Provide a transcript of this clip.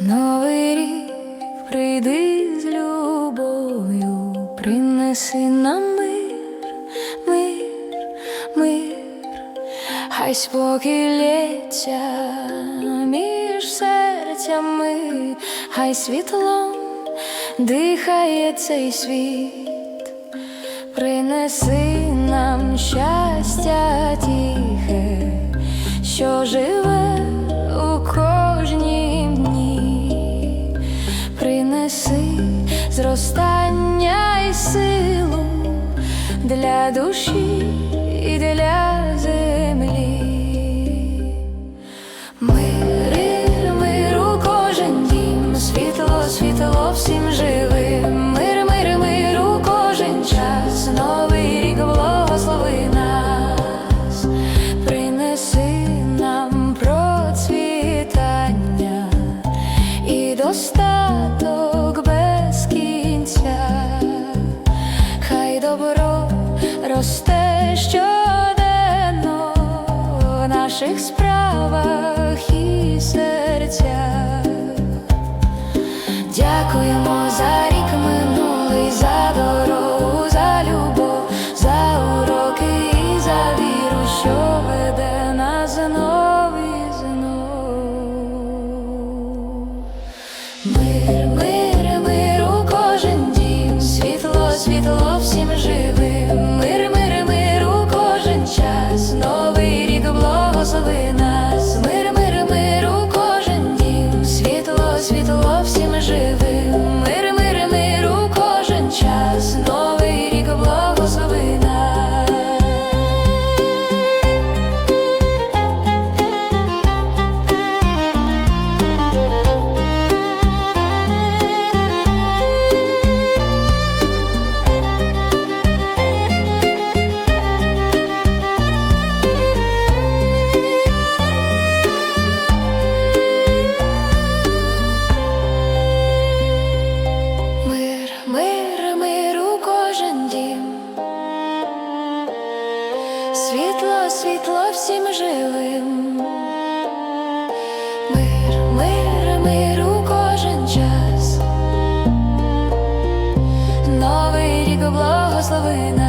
Новий рік прийди з любов'ю, принеси нам мир, мир, мир, хай спокій лється між серцями, хай світлом дихає цей світ, принеси нам щастя тихе, що живе зростання і силу для душі і для землі. Мир, мир кожен дім, світло, світло всім живим. Мир, мир, мир у кожен час, новий рік благослови нас, принеси нам процвітання і достаток добро росте щоденно в наших справах і серцях. Дякуємо світло всім живим. Мир, мир, мир у кожен час. Новий рік благослови нас